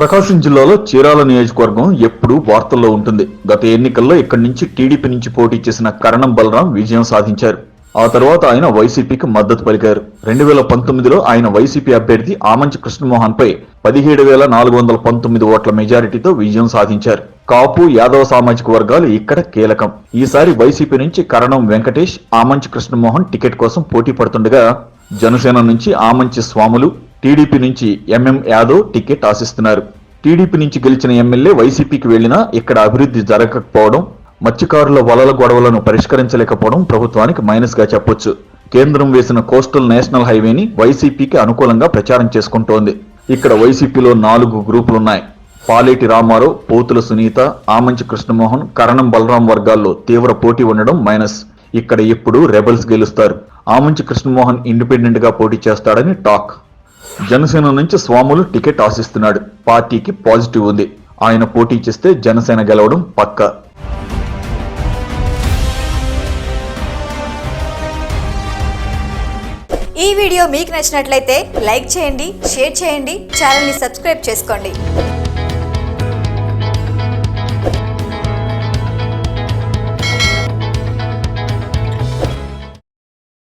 ప్రకాశం జిల్లాలో చీరాల నియోజకవర్గం ఎప్పుడూ వార్తల్లో ఉంటుంది. గత ఎన్నికల్లో ఇక్కడి నుంచి టీడీపీ నుంచి పోటీ చేసిన కరణం బలరాం విజయం సాధించారు. ఆ తర్వాత ఆయన వైసీపీకి మద్దతు పలికారు. రెండు వేల పంతొమ్మిదిలో ఆయన వైసీపీ అభ్యర్థి ఆమంచి కృష్ణమోహన్ పై పదిహేడు వేల నాలుగు వందల పంతొమ్మిది ఓట్ల మెజారిటీతో విజయం సాధించారు. కాపు యాదవ సామాజిక వర్గాలు ఇక్కడ కీలకం. ఈసారి వైసీపీ నుంచి కరణం వెంకటేష్ ఆమంచి కృష్ణమోహన్ టికెట్ కోసం పోటీ పడుతుండగా జనసేన నుంచి ఆమంచి స్వాములు టీడీపీ నుంచి ఎంఎం యాదవ్ టికెట్ ఆశిస్తున్నారు. టీడీపీ నుంచి గెలిచిన ఎమ్మెల్యే వైసీపీకి వెళ్ళినా ఇక్కడ అభివృద్ధి జరగకపోవడం మత్స్యకారుల వలల గొడవలను పరిష్కరించలేకపోవడం ప్రభుత్వానికి మైనస్గా చెప్పొచ్చు. కేంద్రం వేసిన కోస్టల్ నేషనల్ హైవేని వైసీపీకి అనుకూలంగా ప్రచారం చేసుకుంటోంది. ఇక్కడ వైసీపీలో నాలుగు గ్రూపులున్నాయి. పాలేటి రామారావు పోతుల సునీత ఆమంచి కృష్ణమోహన్ కరణం బలరాం వర్గాల్లో తీవ్ర పోటీ ఉండడం మైనస్. ఇక్కడ ఎప్పుడు రెబల్స్ గెలుస్తారు. ఆమంచి కృష్ణమోహన్ ఇండిపెండెంట్గా పోటీ చేస్తాడని టాక్. జనసేన నుంచి స్వాములు టికెట్ ఆశిస్తున్నాడు. పార్టీకి పాజిటివ్ ఉంది. ఆయన పోటీ చేస్తే జనసేన గెలవడం పక్కా. ఈ వీడియో మీకు నచ్చినట్లయితే లైక్ చేయండి షేర్ చేయండి ఛానల్ని సబ్స్క్రైబ్ చేసుకోండి.